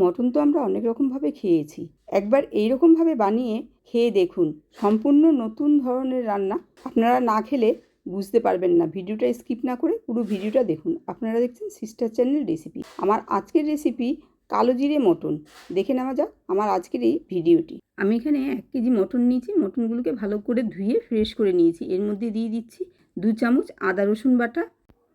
Mutton তো আমরা অনেক রকমভাবে খেয়েছি। একবার এই রকমভাবে বানিয়ে খেয়ে দেখুন, সম্পূর্ণ নতুন ধরনের রান্না। আপনারা না খেলে বুঝতে পারবেন না। ভিডিওটা স্কিপ না করে পুরো ভিডিওটা দেখুন। আপনারা দেখছেন সিস্টার চ্যানেল রেসিপি। আমার আজকের রেসিপি কালো জিরে মটন। দেখে নেওয়া যাক আমার আজকের এই ভিডিওটি। আমি এখানে এক কেজি মটন নিয়েছি। মটনগুলোকে ভালো করে ধুয়ে ফ্রেশ করে নিয়েছি। এর মধ্যে দিয়ে দিচ্ছি দু চামচ আদা রসুন বাটা।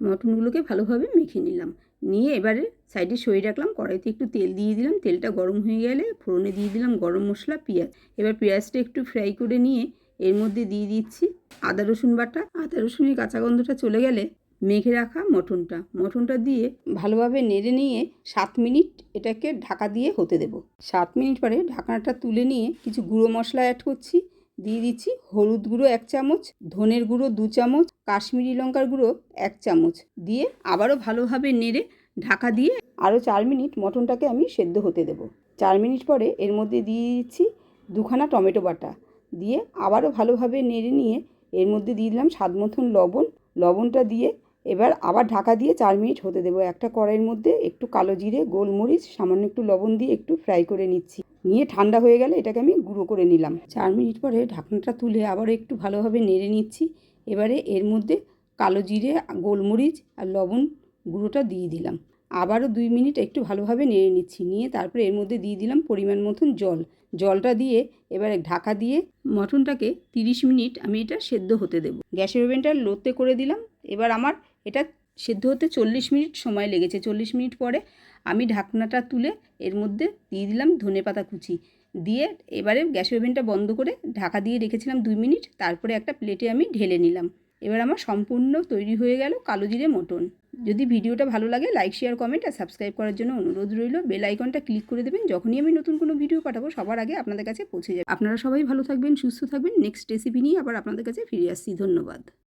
মটনগুলোকে ভালোভাবে মেখে নিলাম। নিয়ে এবারে সাইডে সরিয়ে রাখলাম। কড়াইতে একটু তেল দিয়ে দিলাম। তেলটা গরম হয়ে গেলে ফোড়নে দিয়ে দিলাম গরম মশলা, পেঁয়াজ। এবার পেঁয়াজটা একটু ফ্রাই করে নিয়ে এর মধ্যে দিয়ে দিচ্ছি আদা, রসুন বাটা। আদা, রসুনের কাঁচা গন্ধটা চলে গেলে মেখে রাখা মটনটা। মটনটা দিয়ে ভালোভাবে নেড়ে নিয়ে সাত মিনিট এটাকে ঢাকা দিয়ে হতে দেব। সাত মিনিট পরে ঢাকনাটা তুলে নিয়ে কিছু গুঁড়ো মশলা অ্যাড করছি। দিয়ে দিচ্ছি হলুদ গুঁড়ো এক চামচ, ধনের গুঁড়ো দু চামচ, কাশ্মীরি লঙ্কার গুঁড়ো এক চামচ। দিয়ে আবারও ভালোভাবে নেড়ে ঢাকা দিয়ে আরও চার মিনিট মটনটাকে আমি সেদ্ধ হতে দেব। চার মিনিট পরে এর মধ্যে দিয়ে দিচ্ছি দুখানা টমেটো বাটা। দিয়ে আবারও ভালোভাবে নেড়ে নিয়ে এর মধ্যে দিয়ে দিলাম স্বাদ মতন লবণ। লবণটা দিয়ে এবার আবার ঢাকা দিয়ে চার মিনিট হতে দেবো। একটা কড়াইয়ের মধ্যে একটু কালো জিরে, গোলমরিচ, সামান্য একটু লবণ দিয়ে একটু ফ্রাই করে নিচ্ছি। নিয়ে ঠান্ডা হয়ে গেলে এটাকে আমি গুঁড়ো করে নিলাম। চার মিনিট পরে ঢাকনাটা তুলে আবারও একটু ভালোভাবে নেড়ে নিচ্ছি। এবারে এর মধ্যে কালো জিরে, গোলমরিচ আর লবণ গুঁড়োটা দিয়ে দিলাম। আবারও দুই মিনিট একটু ভালোভাবে নেড়ে নিচ্ছি। নিয়ে তারপরে এর মধ্যে দিয়ে দিলাম পরিমাণ মতন জল। জলটা দিয়ে এবারে ঢাকা দিয়ে মটনটাকে তিরিশ মিনিট আমি এটা সেদ্ধ হতে দেবো। গ্যাসের ওভেনটা লোতে করে দিলাম। এবার আমার এটা সেদ্ধ হতে চল্লিশ মিনিট সময় লেগেছে। চল্লিশ মিনিট পরে আমি ঢাকনাটা তুলে এর মধ্যে দিয়ে দিলাম ধনে পাতা কুচি। দিয়ে এবারে গ্যাসের ওভেনটা বন্ধ করে ঢাকা দিয়ে রেখেছিলাম দুই মিনিট। তারপরে একটা প্লেটে আমি ঢেলে নিলাম। এবার আমার সম্পূর্ণ তৈরি হয়ে গেল কালো জিরে মটন। যদি ভিডিওটা ভালো লাগে লাইক শেয়ার কমেন্ট আর সাবস্ক্রাইব করার জন্য অনুরোধ রইল। বেল আইকনটা ক্লিক করে দেবেন। যখনই আমি নতুন কোনো ভিডিও পাঠাবো, সবার আগে আপনাদের কাছে পৌঁছে যাবে। আপনারা সবাই ভালো থাকবেন, সুস্থ থাকবেন। নেক্সট রেসিপি নিয়ে আবার আপনাদের কাছে ফিরে আসছি। ধন্যবাদ।